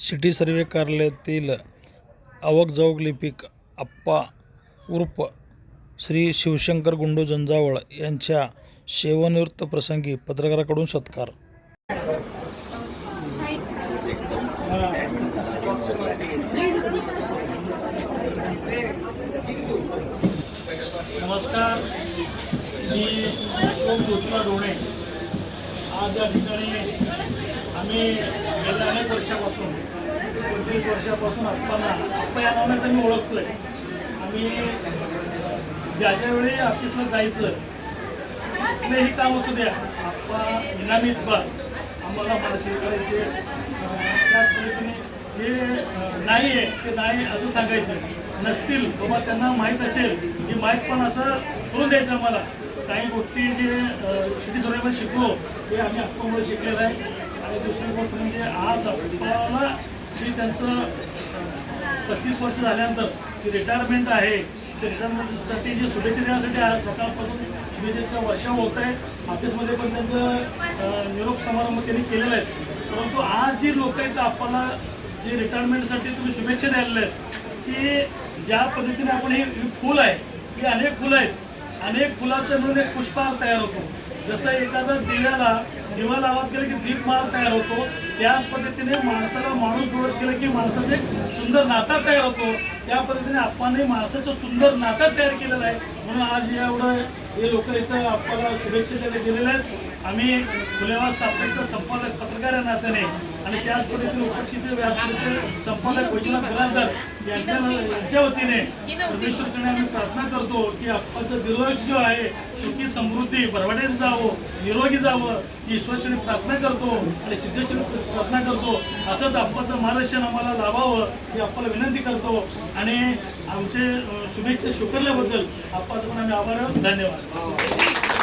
City survey कार्यालयातील आवकजावक लिपिक आप्पा उर्फ श्री शिवशंकर गुंडू जंजावळ यांच्या सेवानिवृत्त प्रसंगी पत्रकाराकडून सत्कार. नमस्कार. मी अशोक ज्योतिबा डोणे. आज या ठिकाणी आम्ही गेल्या अनेक वर्षापासून पंचवीस वर्षापासून आप्पांना आप्पा या नावाने आम्ही ओळखतोय. आम्ही ज्या ज्या वेळी ऑफिसला जायचं कुठलेही काम असू द्या आप्पा इनामीत बा आम्हाला मार्गदर्शन करायचे. त्या पद्धतीने जे नाही आहे ते नाही असं सांगायचं. नसतील बाबा त्यांना माहीत असेल की माहीत पण असं करून द्यायचं आम्हाला. काही गोष्टी जे शेती सर्वेमध्ये शिकलो ते आम्ही आप्पामुळे शिकलेलं आहे. आणि दुसरी गोष्ट म्हणजे आज आपल्याला जे त्यांचं पस्तीस वर्ष झाल्यानंतर ती रिटायरमेंट आहे ते रिटायरमेंटसाठी जे शुभेच्छा देण्यासाठी आज सकाळपासून शुभेच्छेच्या वर्षा होत आहे ऑफिसमध्ये पण त्यांचं निरोप समारंभ त्यांनी केलेला आहे परंतु आज जी लोक आहेत आपल्याला जे रिटायरमेंटसाठी तुम्ही शुभेच्छा द्यायला आहेत की ज्या पद्धतीने आपण हे फूल आहे हे अनेक फुलं आहेत अनेक फुलाचं म्हणून एक पुष्पहार तयार होतो जसं एखादा दिव्याला दिवा लावत गेलं की दीपमाळ तयार होतो त्याच पद्धतीने माणसाला माणूस जोडत गेलं की माणसाचं एक सुंदर नाता तयार होतो. त्या पद्धतीने आपणही माणसाचं सुंदर नाता तयार केलेलं आहे. म्हणून आज एवढं हे लोक इथं आपल्याला शुभेच्छा द्यायला गेलेले आहेत. आम्ही फुलेवास साप्ताहिकचा संपादक पत्रकार या नात्याने आणि त्याच पद्धतीने उपस्थित व्यासपीठाचे संपादक वैजनाथ बिराजदार यांच्या यांच्या वतीने परमेश्वरकडे आम्ही प्रार्थना करतो की आपलं दीर्घायुष्य जो आहे सुखी समृद्धी बरवाडीत जावं निरोगी जावं ही ईश्वरचरणी प्रार्थना करतो आणि सिद्धेश्वरी प्रार्थना करतो. असंच आप्पाचं मार्गदर्शन आम्हाला लाभावं ही आपल्याला विनंती करतो. आणि आमचे शुभेच्छा स्वीकारल्याबद्दल आप्पाचं पण आम्ही आभार. धन्यवाद.